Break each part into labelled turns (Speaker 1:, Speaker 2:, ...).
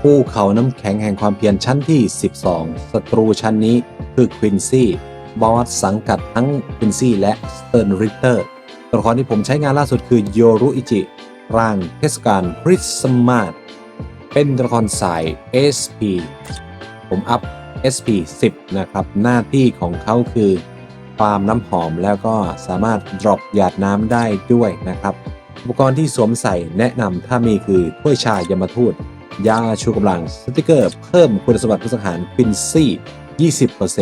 Speaker 1: ภูเขาน้ำแข็งแห่งความเพียรชั้นที่ 12 ศัตรูชั้นนี้คือควินซี่บอสสังกัดทั้งควินซี่และสเตนริเตอร์ตัวละครที่ผมใช้งานล่าสุดคือโยรุอิจิร่างเทศกาลคริสต์มาสเป็นตัวละครสาย SP ผมอัพ SP 10 นะครับ หน้าที่ของเขาคือฟาร์มน้ำหอมแล้วก็สามารถ drop หยาดน้ำได้ด้วยนะครับ อุปกรณ์ที่สวมใส่แนะนำถ้ามีคือถ้วยชายมทูต ยาชูกำลังสติกเกอร์ เพิ่มคุณสมบัติผู้สังหารฟินซี่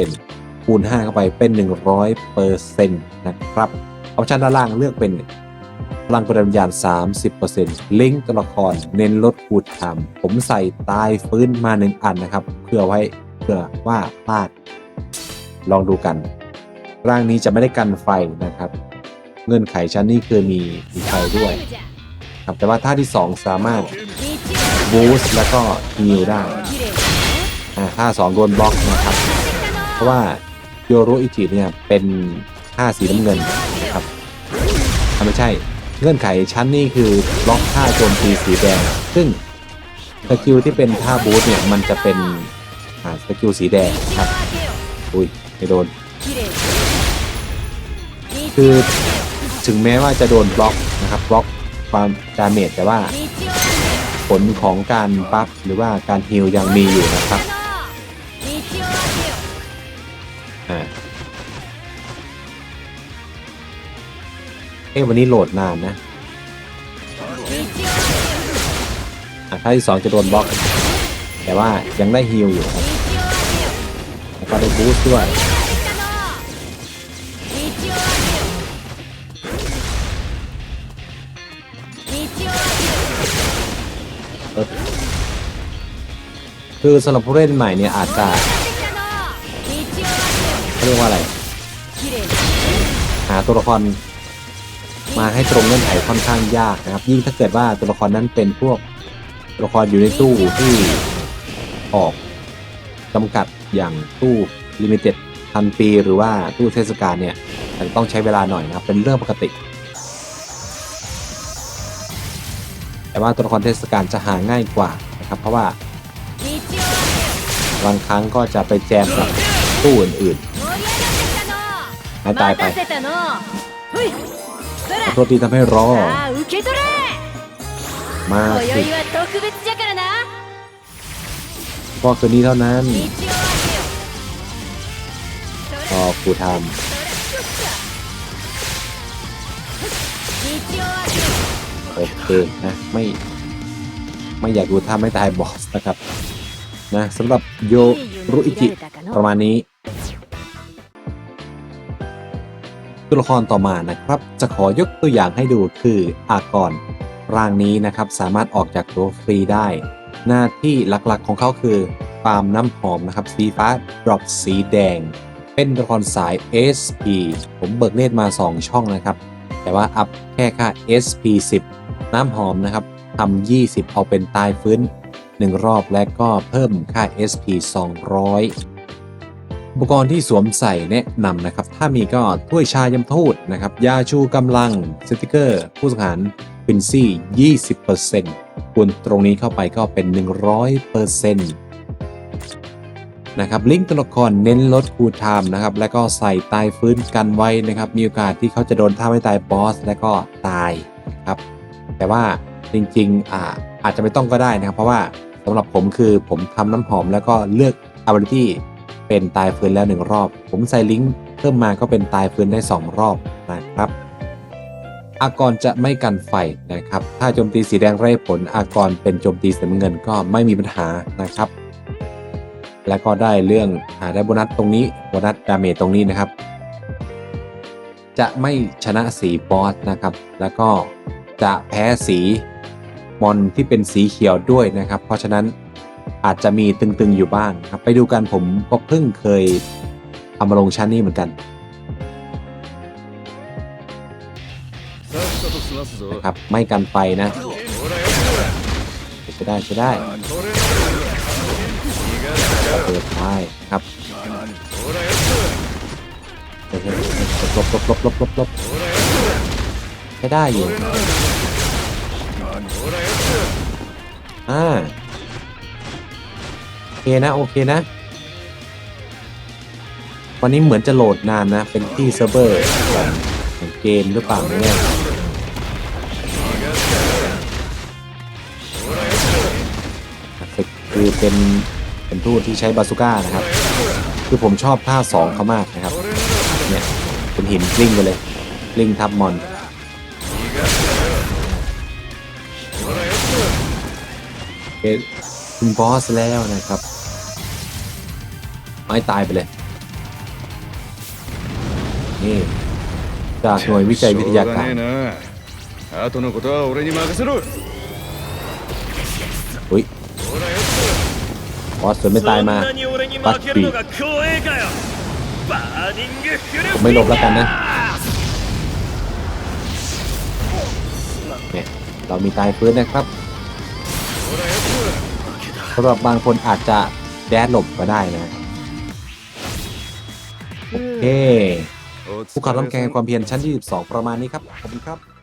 Speaker 1: 20%คูณ 5 เข้าไปเป็น 100%นะครับออปชันด้านล่างเลือกเป็นพลังกดวิญญาณ30%ลิงก์ตัวละครเน้นลดคูดทามผมใส่ตายฟื้นมา1อันนะครับ เพื่อไว้เพื่อว่าพลาด ลองดูกันร่างนี้จะไม่ได้กันไฟนะครับ เงื่อนไขชั้นนี้คือมีมีไฟด้วย ครับแต่ว่าท่าที่ 2 สามารถ บูสต์แล้วก็ฮิลได้อ่าท่า2โดนบล็อกนะครับ เพราะว่าโยโรอิจิเนี่ยเป็นท่าสีน้ำเงินนะครับไม่ใช่เงื่อนไขชั้นนี้คือบล็อกท่าโจมตีสีแดง ซึ่งสกิลที่เป็นท่าบูสต์เนี่ยมันจะเป็นสกิลสีแดงครับอุ้ยไม่โดน คือถึงแม้ว่าจะโดนบล็อกนะครับบล็อกความดาเมจแต่ว่า ผลของการบัฟหรือว่าการฮิลยังมีอยู่นะครับอ่าเอ้วันนี้โหลดนานนะอะท่าที่สองจะโดนบล็อก แต่ว่ายังได้ฮิลอยู่ครับแล้วก็ได้บูสต์ด้วย คือสำหรับผู้เล่นใหม่เนี่ยอาจจะเขาเรียกว่าอะไร หาตัวละครมาให้ตรงเงื่อนไขค่อนข้างยากนะครับ ยิ่งถ้าเกิดว่าตัวละครนั้นเป็นพวกตัวละครอยู่ในตู้ที่ออกจำกัดอย่างตู้ลิมิเต็ดพันปีหรือว่าตู้เทศกาลเนี่ยอาจจะต้องใช้เวลาหน่อยนะครับ เป็นเรื่องปกติ แต่ว่าตัวละครเทศกาลจะหาง่ายกว่านะครับ เพราะว่า บางครั้งก็จะไปแจมกับตู้อื่นๆให้ตายไปขอโทษที่ทำให้รอ มาสิ
Speaker 2: พ่
Speaker 1: อคืนนี้เท่านั้นพอกูทำโอเคนะไม่ไม่อยากดูท่าไม่ตายบอสนะครับ นะสำหรับโยรุอิจิประมาณนี้ตัวละครต่อมานะครับ จะขอยกตัวอย่างให้ดูคืออากรร่างนี้นะครับสามารถออกจากตัวฟรีได้ หน้าที่หลักๆของเขาคือฟาร์มน้ำหอมนะครับสีฟ้าดรอปสีแดง เป็นตัวละครสาย SP ผมเบิกเนตรมา 2 ช่องนะครับ แต่ว่าอัพแค่ค่า SP 10 น้ำหอมนะครับทำ20 เอาเป็นตายฟื้น 1 รอบและก็เพิ่มค่า SP 200 อุปกรณ์ที่สวมใส่แนะนำนะครับ ถ้ามีก็ถ้วยชายมทูตนะครับ ยาชูกำลัง สติกเกอร์ ผู้สังหารฟินซี่ 20%คูณตรงนี้เข้าไปก็เป็น 100%นะครับลิงก์ตัวละครเน้นลดคูลไทม์นะครับแล้วก็ใส่ตายฟื้นกันไว้นะครับ มีโอกาสที่เขาจะโดนท่าไม่ตายบอส และก็ตายนะครับ แต่ว่า จริงๆอ่าอาจจะไม่ต้องก็ได้นะครับ เพราะว่าสำหรับผมคือผมทำน้ำหอมแล้วก็เลือก ability เป็นตายฟื้นแล้วหนึ่งรอบ ผมใส่ลิงก์เพิ่มมาก็เป็นตายฟื้นได้ 2 รอบนะครับ อากรจะไม่กันไฟนะครับ ถ้าโจมตีสีแดงไร้ผล อากรเป็นโจมตีสีน้ำเงินก็ไม่มีปัญหานะครับ แล้วก็ได้เรื่องหาได้โบนัสตรงนี้โบนัสดาเมจตรงนี้นะครับ จะไม่ชนะสีบอสนะครับ แล้วก็จะแพ้สี มอนที่เป็นสีเขียวด้วยนะครับ เพราะฉะนั้นอาจจะมีตึงๆอยู่บ้างครับ ไปดูกันผมก็เพิ่งเคยเอามาลงชั้นนี้เหมือนกันนะครับไม่กันไฟนะจะได้จะได้เปิดได้ครับลบลบลบลบลบลบใช้ได้อยู่
Speaker 3: อ่าโอ
Speaker 1: เคนะ โอเคนะ วันนี้เหมือนจะโหลดนานนะ เป็นที่เซิร์ฟเวอร์ของเกมหรือเปล่าเนี่ยคือเป็นเป็นทูตที่ใช้บาสุก้านะครับ คือผมชอบท่าสองเขามากนะครับ เนี่ยเป็นหินกลิ้งไปเลยกลิ้งทับมอน โอเคถึงบอสแล้วนะครับ ไม่ตายไปเลย นี่จากหน่วยวิจัยวิทยาการ
Speaker 3: しょうがねえな後のことは俺に任せろ
Speaker 1: อุ้ยบอสสวนไม่ตายมา
Speaker 4: そんなに俺に負けるのが光栄かよバーニングフル
Speaker 1: ผมไม่หลบแล้วกันนะ เนี่ย เรามีตายฟื้นนะครับ สำหรับบางคนอาจจะแดดหลบก็ได้นะโอเค
Speaker 3: ภู
Speaker 1: เขาลำแกงความเพียรชั้น 22 ประมาณนี้ครับ ขอบคุณครับ